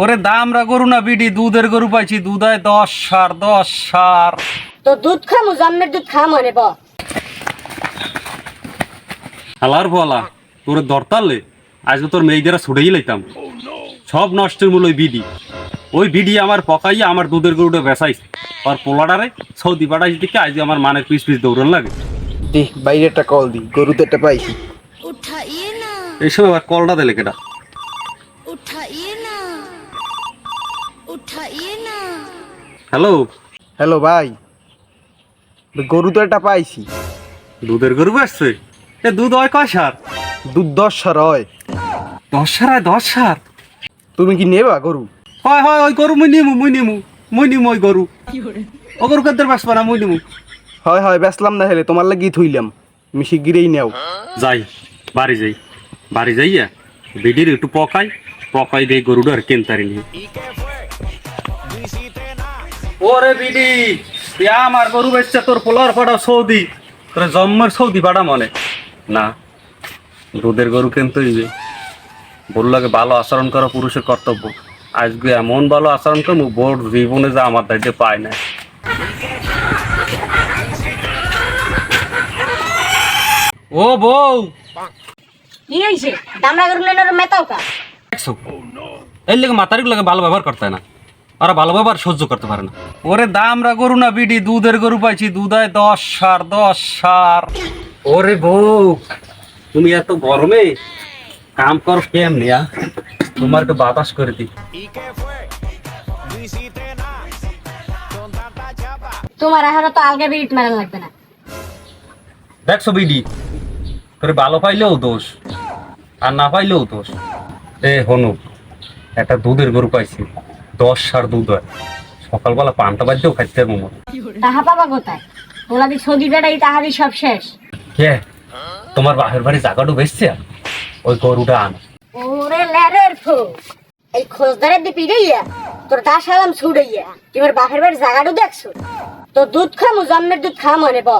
ওরে না বিডি দুধের গরু পাইছি দুধায় দশ সার দশ সার। তো দুধ খামু দুধ খাম মানে ব। বলা তোর দরতালে তোর মেয়েদের ছুটেই লাইতাম। সব নষ্টের মূল ওই বিডি। ওই বিডি আমার পকাইয়া আমার দুধের গরুটা বেসাইছে আর পোলাডারে সৌদি পাঠাইছি দিকে আজকে আমার মানের পিস পিস দৌড়ন লাগে। দেখ বাইরে একটা কল দি গরুতে একটা পাইছি উঠাইয়ে এই সময় আবার কলটা দিলে কেটা হ্যালো? হ্যালো ভাই। গরু তো একটা পাইছি। দুধের গরু আসছে এ দুধ হয় কয় সার? দুধ দশ সার হয়। দশ সার হয় দশ সার? তুমি কি নেবা গরু? হয় হয় ওই গরু মুই নিমু মুই নিমু মুই নিমু ওই গরু। ও গরু কাদের বাঁচবা না মুই নিমু। হয় হয় বেচলাম না হেলে তোমার লাগি থইলাম। আমি শিগগিরই নেও। যাই বাড়ি যাই। বাড়ি যাইয়া বিডির একটু পকাই পকাই দেই গরুটা আর কেনতারি নিয়ে। ওরে বিডি আমার গরু বেচছে তোর পোলার পাড়া সৌদি, তোর জম্মের সৌদি পাড়া মনে। না, দুধের গরু কিনতে হইবে বললাকে ভালো আচরণ করা পুরুষের কর্তব্য। আজকে এমন ভালো আচরণ করব, বোর জীবনে যা আমার দায়িত্বে পায় না। ও বউ কি দামরা মেতাও কা দেখছ? এর লেগে মাতারি লাগে ভালো ব্যবহার করতে না। ওরা ভালো ব্যবহার সহ্য করতে পারে না। ওরে দামরা গরু না বিডি দুধের গরু পাইছি দুধ হয় দশ সার দশ সার। ওরে বউ তুমি এত গরমে কাম কর কেমনি আ? তোমার একটু বাতাস করে দি তোমার এখন তো আলগা বিড়িট মারা লাগবে না। দেখছ বিডি? তোরে ভালো পাইলেও দোষ। আর না পাইলেও দোষ এ হনু একটা দুধের গরু পাইছি। দশ সার দুধ হয়। সকালবেলা পান্তা বাজতেও খাইতে হবে মোমো তাহা পাবা কোথায়? ওরা দি সৌদি বেড়াই তাহারই সব শেষ। কে? তোমার বাপের বাড়ি জায়গাটা বেচছে? ওই গরুটা আন। ওরে লেরের ফু এই খোঁজদারের দি পিড়াইয়া তোর দাস আলাম ছুড়াইয়া তোমার বাপের বাড়ির জায়গাটা দেখছ? তো দুধ খামু জন্মের দুধ খাম মানে ব।